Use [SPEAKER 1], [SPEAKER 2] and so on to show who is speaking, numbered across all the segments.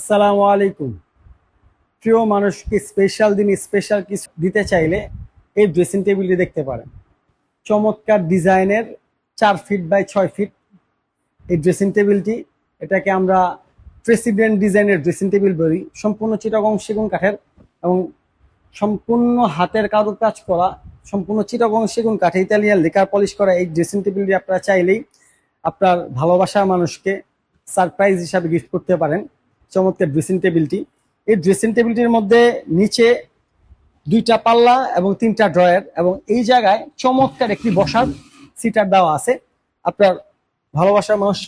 [SPEAKER 1] আসসালামু আলাইকুম। প্রিয় মানুষকে স্পেশাল দিন স্পেশাল কিছু দিতে চাইলে এই ড্রেসিং টেবিলটি দেখতে পারেন। চমৎকার ডিজাইনের চার ফিট বাই ছয় ফিট এই ড্রেসিং টেবিলটি এটাকে আমরা প্রেসিডেন্ট ডিজাইনের ড্রেসিং টেবিল বলি। সম্পূর্ণ চিটাগং সেগুন কাঠের এবং সম্পূর্ণ হাতের কারুকাজ করা, সম্পূর্ণ চিটাগং সেগুন কাঠে, ইতালিয়ান লেকার পলিশ করা এই ড্রেসিং টেবিলটি আপনারা চাইলেই আপনার ভালোবাসার মানুষকে সারপ্রাইজ হিসাবে গিফট করতে পারেন। চমৎকার ড্রেসিং টেবিলটি এই ড্রেসিং টেবিলটির মধ্যে নিচে দুইটা পাল্লা এবং তিনটা ড্রয়ার এবং এই জায়গায় চমৎকার একটি বসার সিটার দেওয়া আছে। আপনার ভালোবাসার মানুষ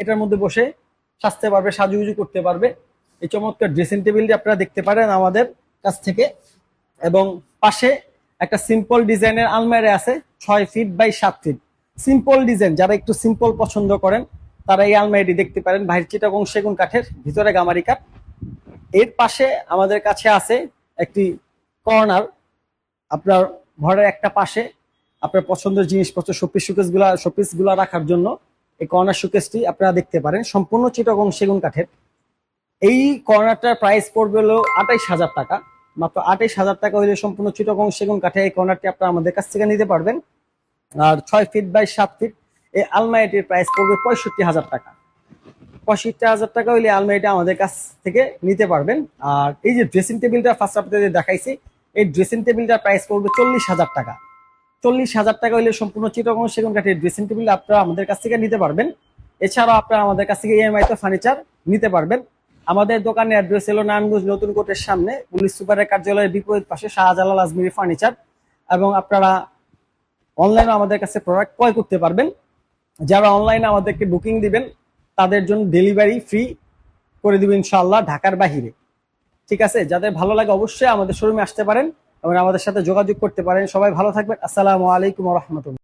[SPEAKER 1] এটার মধ্যে বসে সাজতে পারবে, সাজুগুজু করতে পারবে। এই চমৎকার ড্রেসিং টেবিলটি আপনারা দেখতে পারেন আমাদের কাছ থেকে। এবং পাশে একটা সিম্পল ডিজাইনের আলমারি আছে, ছয় ফিট বাই সাত ফিট সিম্পল ডিজাইন যারা একটু সিম্পল পছন্দ করেন তারা এই আলমারিটি দেখতে পারেন। বাহির চিটাগং সেগুন কাঠের, ভিতরে গামারি কাঠ। এর পাশে আমাদের কাছে আছে একটি কর্নার। আপনার ঘরের একটা পাশে আপনার পছন্দের জিনিসপত্র, শোপিস শোকেসগুলা শোপিসগুলা রাখার জন্য এই কর্নার শোকেসটি আপনারা দেখতে পারেন। সম্পূর্ণ চিটাগং সেগুন কাঠের। এই কর্নারটার প্রাইস পড়বে হলো আটাইশ হাজার টাকা। মাত্র আঠাইশ হাজার টাকা হলে সম্পূর্ণ চিটাগং সেগুন কাঠে এই কর্নারটি আপনারা আমাদের কাছ থেকে নিতে পারবেন। আর ছয় ফিট বাই সাত ফিট এই আলমারিটির প্রাইস পড়বে পঁয়ষট্টি হাজার টাকা। পঁয়ষট্টি হাজার টাকা হইলে আলমারিটা আমাদের কাছ থেকে নিতে পারবেন। আর এই যে ড্রেসিং টেবিলটা ফার্স্ট আপনাদের দেখাইছি, এই ড্রেসিং টেবিলটার প্রাইস পড়বে চল্লিশ হাজার টাকা। চল্লিশ হাজার টাকা হইলে সম্পূর্ণ চিটাগং সেগুন কাঠের ড্রেসিং টেবিল আপনারা আমাদের কাছ থেকে নিতে পারবেন। এছাড়াও আপনারা আমাদের কাছ থেকে ইএমআই তো ফার্নিচার নিতে পারবেন। আমাদের দোকানের অ্যাড্রেস হলো নারায়ণগঞ্জ নতুন কোর্টের সামনে, পুলিশ সুপারের কার্যালয়ের বিপরীত পাশে শাহজালাল আজমিরি ফার্নিচার এবং আপনারা অনলাইনে আমাদের কাছে প্রোডাক্ট ক্রয় করতে পারবেন। যারা অনলাইনে আমাদেরকে বুকিং দিবেন, তাদের জন্য ডেলিভারি ফ্রি করে দিবেন ইনশাল্লাহ ঢাকার বাহিরে। ঠিক আছে? যাদের ভালো লাগে অবশ্যই আমাদের শোরুমে আসতে পারেন এবং আমাদের সাথে যোগাযোগ করতে পারেন। সবাই ভালো থাকবেন। আসসালামু আলাইকুম রহমতুল্লাহ।